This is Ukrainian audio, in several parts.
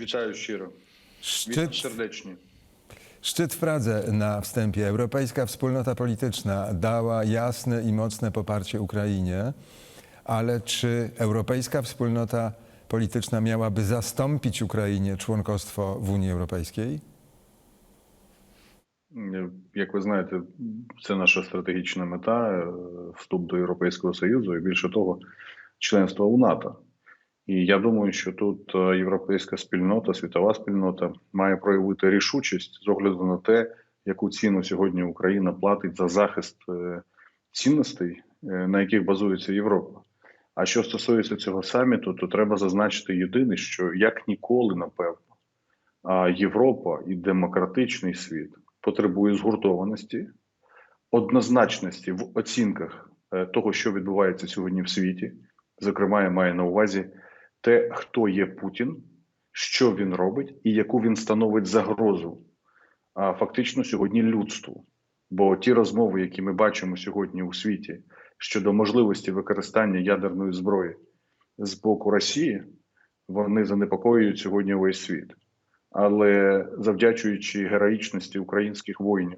Вітаю щиро. Witam Szczyt, serdecznie. szczyt w Pradze na wstępie. Europejska Wspólnota Polityczna dała jasne i mocne poparcie Ukrainie, ale czy Europejska Wspólnota Polityczna miałaby zastąpić Ukrainie członkostwo w Unii Europejskiej? Як ви знаєте, це наша стратегічна мета е, вступ до Європейського Союзу і більше того, членство у НАТО. І я думаю, що тут е, європейська спільнота, світова спільнота має проявити рішучість з огляду на те, яку ціну сьогодні Україна платить за захист е, цінностей, е, на яких базується Європа. А що стосується цього саміту, то треба зазначити єдине, що як ніколи, напевно, Європа і демократичний світ потребує згуртованості, однозначності в оцінках того, що відбувається сьогодні в світі. Зокрема, я маю на увазі те, хто є Путін, що він робить і яку він становить загрозу а фактично сьогодні людству. Бо ті розмови, які ми бачимо сьогодні у світі щодо можливості використання ядерної зброї з боку Росії, вони занепокоюють сьогодні весь світ. Але завдячуючи героїчності українських воїнів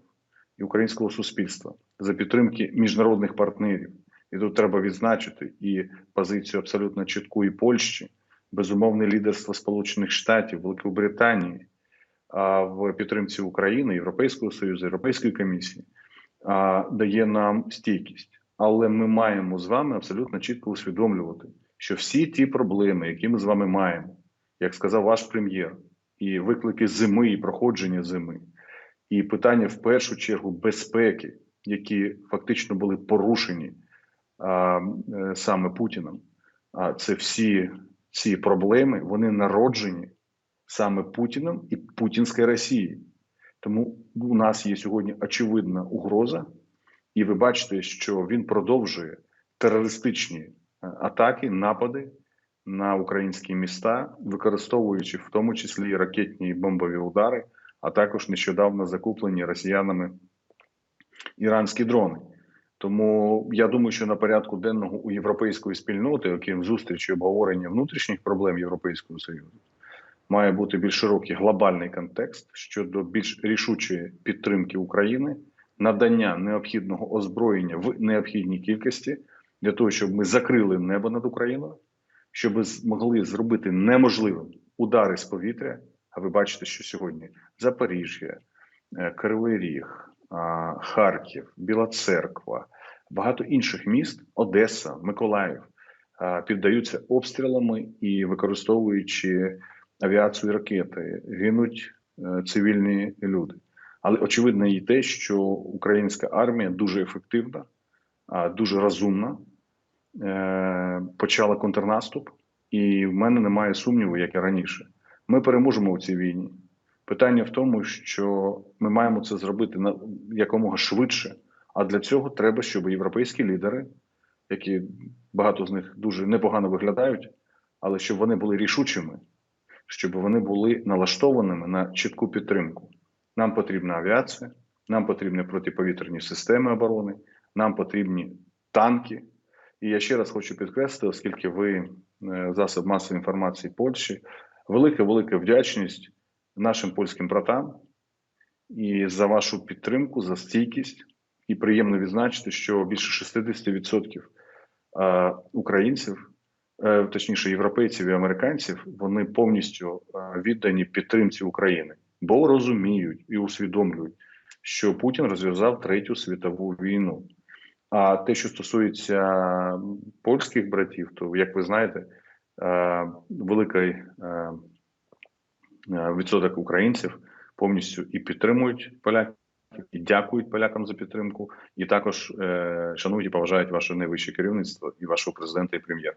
і українського суспільства за підтримки міжнародних партнерів, і тут треба відзначити і позицію абсолютно чітку і Польщі, безумовне лідерство Сполучених Штатів, Великобританії в підтримці України, Європейського Союзу, Європейської комісії дає нам стійкість. Але ми маємо з вами абсолютно чітко усвідомлювати, що всі ті проблеми, які ми з вами маємо, як сказав ваш прем'єр, і виклики зими, і проходження зими, і питання в першу чергу безпеки, які фактично були порушені саме Путіним. А це всі ці проблеми вони народжені саме Путіним і Путінською Росією. Тому у нас є сьогодні очевидна угроза, і ви бачите, що він продовжує терористичні е, атаки, напади на українські міста, використовуючи в тому числі ракетні і бомбові удари, а також нещодавно закуплені росіянами іранські дрони. Тому я думаю, що на порядку денного у європейської спільноти, окрім зустрічі обговорення внутрішніх проблем Європейського Союзу, має бути більш широкий глобальний контекст щодо більш рішучої підтримки України, надання необхідного озброєння в необхідній кількості для того, щоб ми закрили небо над Україною, щоб змогли зробити неможливим удари з повітря. А ви бачите, що сьогодні Запоріжжя, е, Кривий Ріг, Харків, Біла Церква, багато інших міст, Одеса, Миколаїв піддаються обстрілами і використовуючи авіацію і ракети, гинуть е, цивільні люди. Але очевидно і те, що українська армія дуже ефективна, дуже розумна, е, почала контрнаступ, і в мене немає сумніву, як і раніше. Ми переможемо у цій війні. Питання в тому, що ми маємо це зробити на якомога швидше. А для цього треба, щоб європейські лідери, які багато з них дуже непогано виглядають, але щоб вони були рішучими, щоб вони були налаштованими на чітку підтримку. Нам потрібна авіація, нам потрібні протиповітряні системи оборони, нам потрібні танки. І я ще раз хочу підкреслити, оскільки ви е, засоб масової інформації Польщі, велика велика вдячність нашим польським братам і за вашу підтримку, за стійкість. І приємно відзначити, що більше 60% е, українців, е, точніше європейців і американців, вони повністю е, віддані підтримці України, бо розуміють і усвідомлюють, що Путін розв'язав третю світову війну. А те, що стосується польських братів, то як ви знаєте, великий відсоток українців повністю і підтримують поляків, і дякують полякам за підтримку, і також е, шанують і поважають ваше найвище керівництво і вашого президента і прем'єра.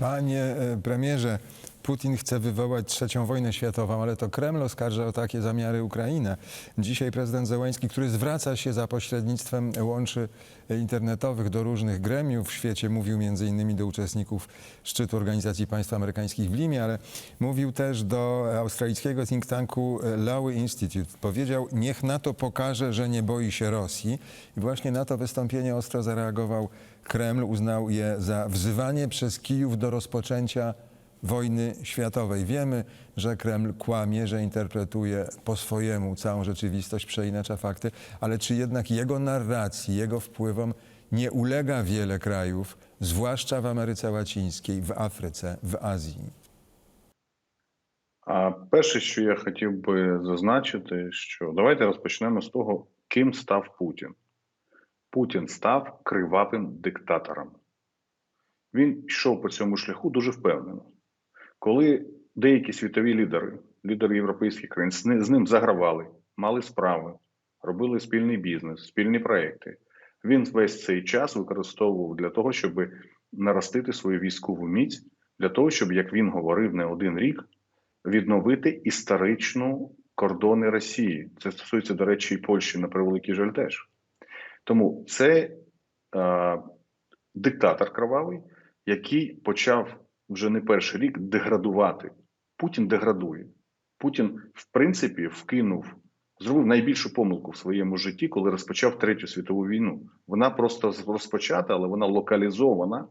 Panie premierze, Putin chce wywołać trzecią wojnę światową, ale to Kreml oskarża o takie zamiary Ukrainę. Dzisiaj prezydent Zełański, który zwraca się za pośrednictwem łączy internetowych do różnych gremiów w świecie, mówił innymi do uczestników szczytu Organizacji Państw Amerykańskich w Limie, ale mówił też do australijskiego think tanku Lowy Institute. Powiedział, niech NATO pokaże, że nie boi się Rosji. I właśnie na to wystąpienie ostro zareagował Kreml, uznał je za wzywanie przez Kijów do rozpoczęcia wojny światowej. Wiemy, że Kreml kłamie, że interpretuje po swojemu całą rzeczywistość, przeinacza fakty, ale czy jednak jego narracji, jego wpływom nie ulega wiele krajów, zwłaszcza w Ameryce Łacińskiej, w Afryce, w Azji? А перше, що я хотів би зазначити, що давайте розпочнемо з того, ким став Путін. Путін став кривавим диктатором. Він йшов по цьому шляху дуже впевнено. Коли деякі світові лідери, лідери європейських країн, з ним загравали, мали справи, робили спільний бізнес, спільні проекти, він весь цей час використовував для того, щоб наростити свою військову міць, для того, щоб, як він говорив не один рік, відновити історичну кордони Росії. Це стосується, до речі, і Польщі на превеликий жаль теж. Тому це е, диктатор кровавий, який почав вже не перший рік деградувати. Путін деградує. Путін, в принципі, вкинув, зробив найбільшу помилку в своєму житті, коли розпочав Третю світову війну. Вона просто розпочата, але вона локалізована е,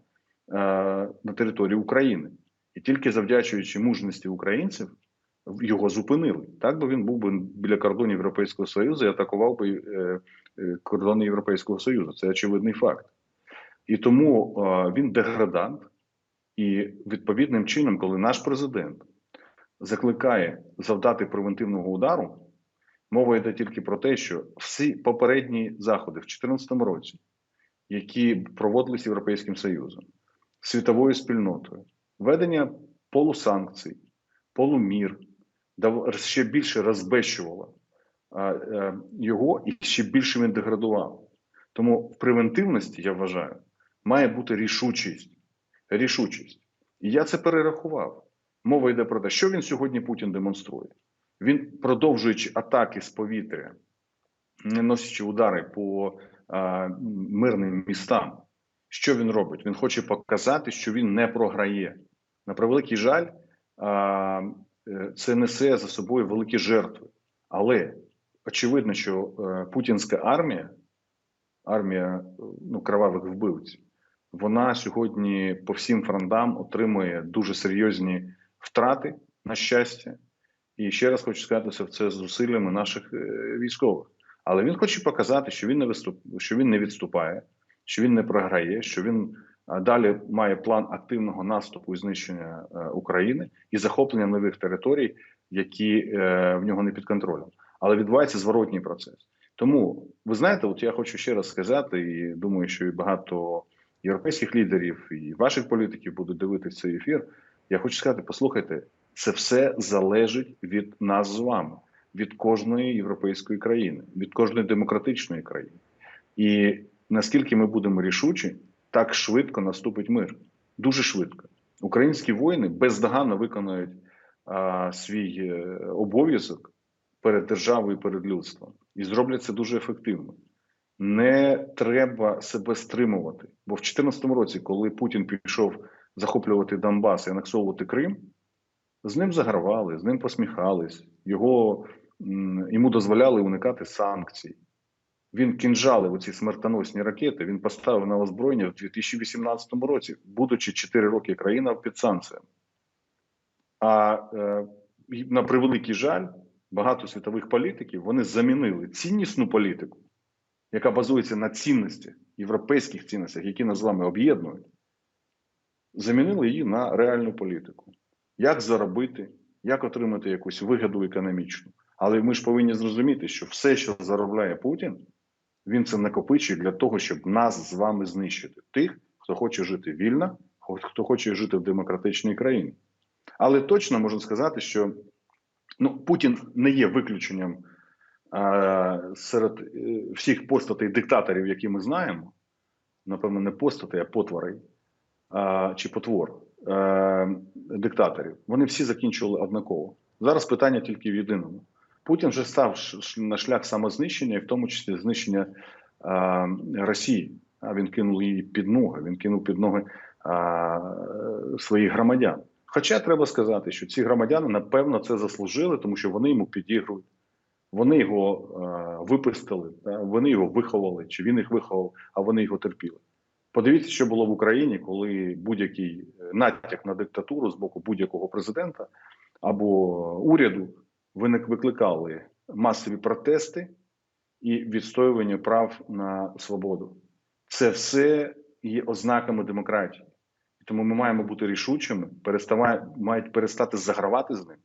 на території України. І тільки завдячуючи мужності українців, його зупинили. Так би він був би біля кордонів Європейського Союзу і атакував би е, е, кордони Європейського Союзу. Це очевидний факт. І тому е, він деградант, і відповідним чином, коли наш президент закликає завдати превентивного удару, мова йде тільки про те, що всі попередні заходи в 2014 році, які проводились Європейським Союзом, світовою спільнотою, введення полусанкцій, полумір, ще більше розбещувало е, його і ще більше він деградував. Тому в превентивності, я вважаю, має бути рішучість. Рішучість. І я це перерахував. Мова йде про те, що він сьогодні Путін демонструє. Він, продовжуючи атаки з повітря, наносячи удари по а, мирним містам, що він робить? Він хоче показати, що він не програє. На превеликий жаль, а, е, це несе за собою великі жертви. Але очевидно, що е, путінська армія, армія е, ну, кровавих вбивців, вона сьогодні по всім фронтам отримує дуже серйозні втрати, на щастя. І ще раз хочу сказати, що це з зусиллями наших е, військових. Але він хоче показати, що він не виступ, що він не відступає, що він не програє, що він далі має план активного наступу і знищення е, України і захоплення нових територій, які е, в нього не під контролем. Але відбувається зворотній процес. Тому ви знаєте, от я хочу ще раз сказати, і думаю, що і багато європейських лідерів і ваших політиків будуть дивитися цей ефір. Я хочу сказати: послухайте, це все залежить від нас з вами, від кожної європейської країни, від кожної демократичної країни. І наскільки ми будемо рішучі, так швидко наступить мир. Дуже швидко. Українські воїни бездоганно виконують а, свій е, обов'язок перед державою перед людством і зроблять це дуже ефективно. Не треба себе стримувати. Бо в 2014 році, коли Путін пішов захоплювати Донбас і анексовувати Крим, з ним загравали, з ним посміхались, його йому дозволяли уникати санкцій. Він кінжалив оці смертоносні ракети. Він поставив на озброєння в 2018 році, будучи 4 роки країна під санкціями. А е, на превеликий жаль, багато світових політиків вони замінили ціннісну політику, яка базується на цінностях, європейських цінностях, які нас з вами об'єднують, замінили її на реальну політику. Як заробити, як отримати якусь вигоду економічну. Але ми ж повинні зрозуміти, що все, що заробляє Путін, він це накопичує для того, щоб нас з вами знищити. Тих, хто хоче жити вільно, хто хоче жити в демократичній країні. Але точно можна сказати, що ну, Путін не є виключенням серед е, всіх постатей диктаторів, які ми знаємо. Напевно, не постатей, а потворей е, чи потвор е, диктаторів. Вони всі закінчували однаково. Зараз питання тільки в єдиному. Путін вже став на шлях самознищення, і в тому числі знищення Росії. Він кинув її під ноги. Він кинув під ноги своїх громадян. Хоча треба сказати, що ці громадяни напевно це заслужили, тому що вони йому підігрують. Вони його е, випустили, да, вони його виховали, чи він їх виховав, а вони його терпіли. Подивіться, що було в Україні, коли будь-який е, натяк на диктатуру з боку будь-якого президента або уряду виник викликали масові протести і відстоювання прав на свободу. Це все є ознаками демократії. Тому ми маємо бути рішучими, мають перестати загравати з ним.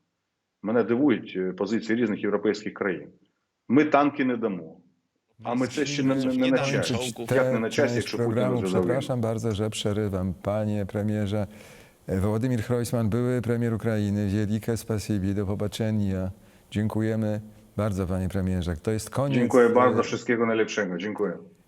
Мене дивують е, позиції різних європейських країн. Ми танки не дамо. А ми це ще не, не, не на часі. Kończyć Як не на tę часі, część якщо Путін programu. розв'язав війну? Przepraszam bardzo, że przerywam. Panie premierze, Wołodymyr Hrojsman, były premier Ukrainy, wielkie spasibi, do pobaczenia. Dziękujemy bardzo, panie premierze. To jest koniec. Dziękuję e, bardzo, wszystkiego najlepszego. Dziękuję.